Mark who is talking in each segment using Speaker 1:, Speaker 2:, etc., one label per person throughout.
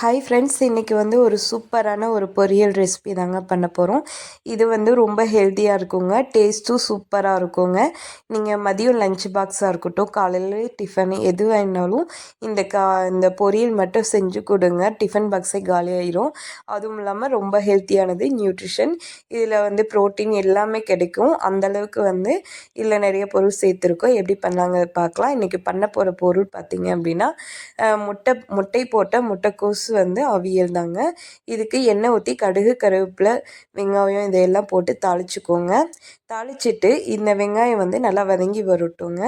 Speaker 1: Hi friends இன்றைக்கி வந்து ஒரு சூப்பரான ஒரு பொரியல் ரெசிபி தாங்க பண்ண போகிறோம் இது வந்து ரொம்ப ஹெல்த்தியாக இருக்குங்க. டேஸ்ட்டும் சூப்பராக இருக்குங்க. நீங்கள் மதியம் லஞ்ச் பாக்ஸாக இருக்கட்டும் காலையில் டிஃபன் எது வேணாலும் இந்த கா இந்த பொரியல் மட்டும் செஞ்சு கொடுங்க. டிஃபன் பாக்ஸே காலியாயிரும் அதுவும் இல்லாமல் ரொம்ப ஹெல்த்தியானது நியூட்ரிஷன் இதில் வந்து ப்ரோட்டீன் எல்லாமே கிடைக்கும். அந்தளவுக்கு வந்து இதில் நிறைய பொருள் சேர்த்துருக்கோம். எப்படி பண்ணாங்க பார்க்கலாம். இன்றைக்கி பண்ண போகிற பொருள் பார்த்திங்க அப்படின்னா முட்டை முட்டை போட்ட முட்டைக்கோஸ் வந்து அவியல் தாங்க. இதுக்கு எண்ணெய் ஊற்றி கடுகு கருவேப்பிலை வெங்காயம் இதையெல்லாம் போட்டு தாளிச்சுக்கோங்க. தாளிச்சிட்டு இந்த வெங்காயம் வந்து நல்லா வதங்கி வரட்டுங்க.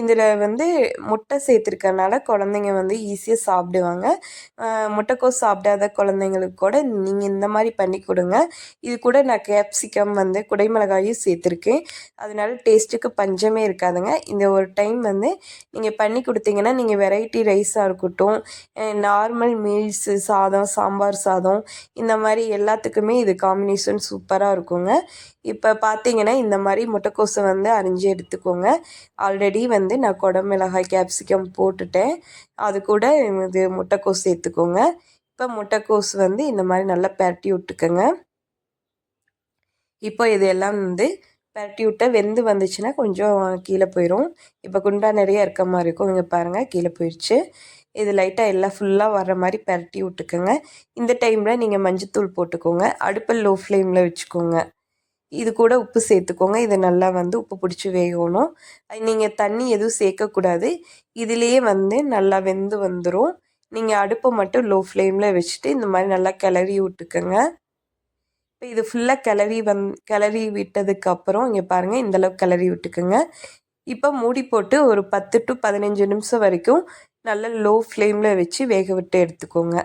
Speaker 1: இதில் வந்து முட்டை சேர்த்துருக்கறனால குழந்தைங்க வந்து ஈஸியாக சாப்பிடுவாங்க. முட்டைக்கோஸ் சாப்பிடாத குழந்தைங்களுக்கு கூட நீங்கள் இந்த மாதிரி பண்ணி கொடுங்க. இது கூட நான் கேப்சிகம் வந்து குடைமிளகாயும் சேர்த்துருக்கேன். அதனால டேஸ்ட்டுக்கு பஞ்சமே இருக்காதுங்க. இந்த ஒரு டைம் வந்து நீங்கள் பண்ணி கொடுத்தீங்கன்னா நீங்கள் வெரைட்டி ரைஸாக இருக்கட்டும் நார்மல் மீல் சாதம் சாம்பார் சாதம் இந்த மாதிரி எல்லாத்துக்குமே இது காம்பினேஷன் சூப்பராக இருக்குங்க. இப்போ பார்த்தீங்கன்னா இந்த மாதிரி முட்டைக்கோஸை வந்து அரிஞ்சு எடுத்துக்கோங்க. ஆல்ரெடி வந்து நான் குடமிளகாய் கேப்சிகம் போட்டுட்டேன். அது கூட இது முட்டைக்கோஸ் சேர்த்துக்கோங்க. இப்போ முட்டைக்கோஸ் வந்து இந்த மாதிரி நல்லா பரட்டி விட்டுக்கோங்க. இப்போ இது எல்லாம் வந்து பரட்டி விட்டால் வெந்து வந்துச்சுன்னா கொஞ்சம் கீழே போயிடும் இப்போ குண்டா நிறைய இருக்க மாதிரி இருக்கும். இங்கே பாருங்கள் கீழே போயிடுச்சு இது லைட்டாக எல்லாம் ஃபுல்லாக வர்ற மாதிரி பரட்டி விட்டுக்கோங்க. இந்த டைமில் நீங்கள் மஞ்சத்தூள் போட்டுக்கோங்க. அடுப்பை லோ ஃப்ளேமில் வச்சுக்கோங்க. இது கூட உப்பு சேர்த்துக்கோங்க. இது நல்லா வந்து உப்பு பிடிச்சி வேகணும். நீங்கள் தண்ணி எதுவும் சேர்க்கக்கூடாது. இதுலேயே வந்து நல்லா வெந்து வந்துடும் நீங்கள் அடுப்பை மட்டும் லோ ஃப்ளேமில் வச்சுட்டு இந்த மாதிரி நல்லா கிளறி விட்டுக்கோங்க. இப்போ இது ஃபுல்லாக கிளறி வந் கிளறி விட்டதுக்கப்புறம் இங்கே பாருங்கள் இந்தளவுக்கு கிளறி விட்டுக்கோங்க. இப்போ மூடி போட்டு ஒரு பத்து டு பதினஞ்சு நிமிஷம் வரைக்கும் நல்லா லோ ஃப்ளேமில் வச்சு வேக விட்டு எடுத்துக்கோங்க.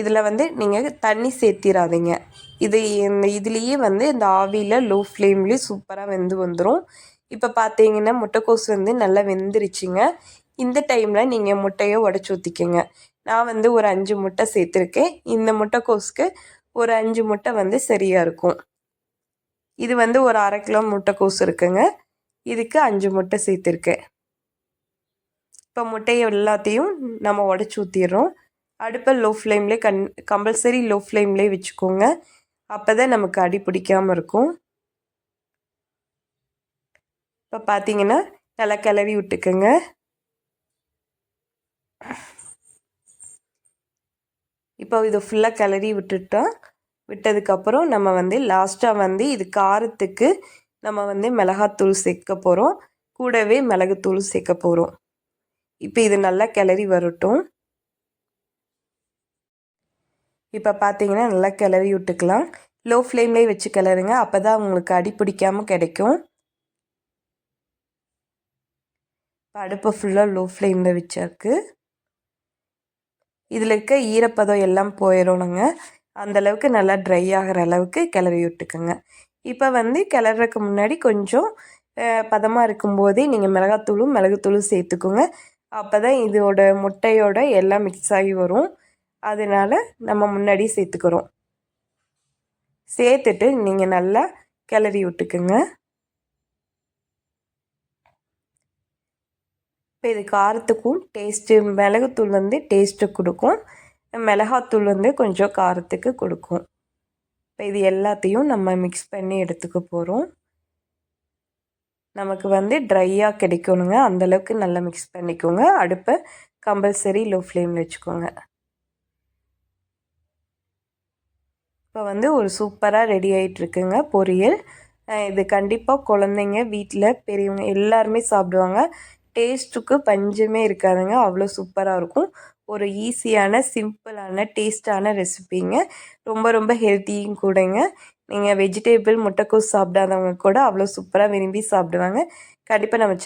Speaker 1: இதில் வந்து நீங்கள் தண்ணி சேர்த்திடாதீங்க இது இந்த இதுலேயே வந்து இந்த ஆவியில் லோ ஃப்ளேம்லேயும் சூப்பராக வெந்து வந்துடும் இப்போ பார்த்தீங்கன்னா முட்டைக்கோஸ் வந்து நல்லா வெந்துருச்சுங்க. இந்த டைமில் நீங்கள் முட்டையை உடச்சி ஊற்றிக்கோங்க நான் வந்து ஒரு அஞ்சு முட்டை சேர்த்துருக்கேன். இந்த முட்டைக்கோஸுக்கு ஒரு அஞ்சு முட்டை வந்து சரியாக இருக்கும். இது வந்து ஒரு அரை கிலோ முட்டைக்கோஸ் இருக்குங்க. இதுக்கு அஞ்சு முட்டை சேர்த்துருக்கேன். இப்போ முட்டையை எல்லாத்தையும் நம்ம உடச்சி ஊற்றிடுறோம் அடுப்பை லோ ஃப்ளேம்லேயே கண் கம்பல்சரி லோ ஃப்ளேம்லேயே வச்சுக்கோங்க. அப்போ தான் நமக்கு அடி பிடிக்காமல் இருக்கும். இப்போ பார்த்தீங்கன்னா நல்லா கிளவி விட்டுக்கோங்க. இப்போ இதை ஃபுல்லாக கிளறி விட்டுட்டோம். விட்டதுக்கப்புறம் நம்ம வந்து லாஸ்ட்டாக வந்து இது காரத்துக்கு நம்ம வந்து மிளகாத்தூள் சேர்க்க போகிறோம் கூடவே மிளகுத்தூள் சேர்க்க போகிறோம் இப்போ இது நல்லா கிளறி வரட்டும். இப்போ பார்த்தீங்கன்னா நல்லா கிளறி விட்டுக்கலாம். லோ ஃப்ளேம்லேயே வச்சு கிளறுங்க. அப்போ தான் உங்களுக்கு அடி பிடிக்காமல் கிடைக்கும். அடுப்பு அடுப்பை ஃபுல்லாக லோ ஃப்ளேமில் வச்சிருக்கு. இதில் இருக்க ஈரப்பதம் எல்லாம் போயிடணுங்க அந்தளவுக்கு நல்லா ட்ரை ஆகிற அளவுக்கு கிளறி விட்டுக்குங்க. இப்போ வந்து கிளறதுக்கு முன்னாடி கொஞ்சம் பதமாக இருக்கும்போதே நீங்கள் மிளகாத்தூளும் மிளகுத்தூளும் சேர்த்துக்கோங்க. அப்போ தான் இதோட முட்டையோட எல்லாம் மிக்ஸ் ஆகி வரும். அதனால் நம்ம முன்னாடி சேர்த்துக்கிறோம். சேர்த்துட்டு நீங்கள் நல்லா கிளறி விட்டுக்குங்க. இப்போ இது காரத்துக்கும் டேஸ்ட்டு மிளகுத்தூள் வந்து டேஸ்ட்டு கொடுக்கும். மிளகாத்தூள் வந்து கொஞ்சம் காரத்துக்கு கொடுக்கும். இப்போ இது எல்லாத்தையும் நம்ம மிக்ஸ் பண்ணி எடுத்துக்க போகிறோம் நமக்கு வந்து ட்ரையாக கிடைக்கணுங்க. அந்தளவுக்கு நல்லா மிக்ஸ் பண்ணிக்கோங்க. அடுப்பை கம்பல்சரி லோ ஃப்ளேமில் வச்சுக்கோங்க. இப்போ வந்து ஒரு சூப்பராக ரெடி ஆகிட்டுருக்குங்க பொரியல். இது கண்டிப்பாக குழந்தைங்க வீட்டில் பெரியவங்க எல்லாருமே சாப்பிடுவாங்க. டேஸ்ட்டுக்கு பஞ்சமே இருக்காதுங்க. அவ்வளோ சூப்பராக இருக்கும். ஒரு ஈஸியான சிம்பிளான டேஸ்டான ரெசிபிங்க ரொம்ப ரொம்ப ஹெல்த்தியும் கூடங்க. நீங்கள் வெஜிடேபிள் முட்டைக்கோஸ் சாப்பிடாதவங்க கூட அவ்வளோ சூப்பராக விரும்பி சாப்பிடுவாங்க. கண்டிப்பாக நம்ம